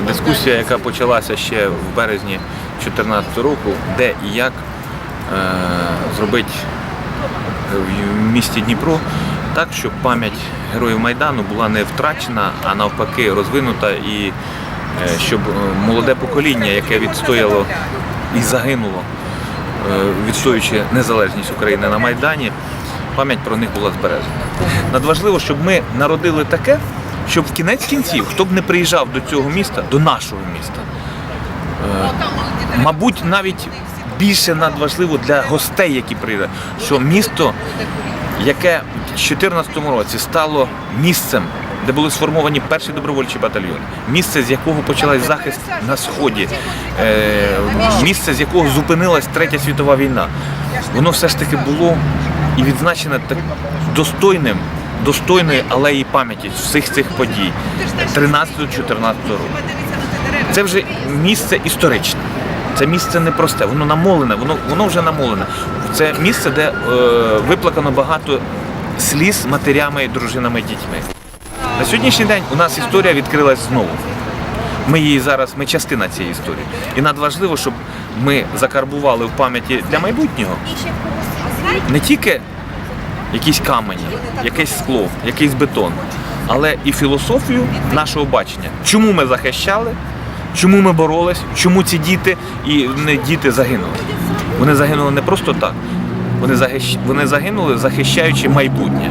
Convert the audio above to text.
дискусія, яка почалася ще в березні 2014 року, де і як е, зробити в місті Дніпро так, щоб пам'ять героїв Майдану була не втрачена, а навпаки розвинута і е, щоб е, молоде покоління, яке відстояло і загинуло, відстоюючи незалежність України на Майдані, пам'ять про них була збережена. Надважливо, щоб ми народили таке, щоб в кінець кінців, хто б не приїжджав до цього міста, до нашого міста, е, мабуть, навіть більше надважливо для гостей, які приїдуть, що місто, яке в 2014 році стало місцем, де були сформовані перші добровольчі батальйони, місце, з якого почалась захист на сході, е, місце, з якого зупинилась третя світова війна, воно все ж таки було і відзначене так достойним. Достойної алеї пам'яті всіх цих подій 13-14 року. Це вже місце історичне. Це місце непросте, воно намолене, воно, воно вже намолене. Це місце, де е, виплакано багато сліз матерями, дружинами, дітьми. На сьогоднішній день у нас історія відкрилась знову. Ми її зараз, ми частина цієї історії. І надважливо, щоб ми закарбували в пам'яті для майбутнього не тільки якісь камені, якесь скло, якийсь бетон, але і філософію нашого бачення. Чому ми захищали, чому ми боролись, чому ці діти і не діти загинули. Вони загинули не просто так. Вони, захищ... вони загинули, захищаючи майбутнє.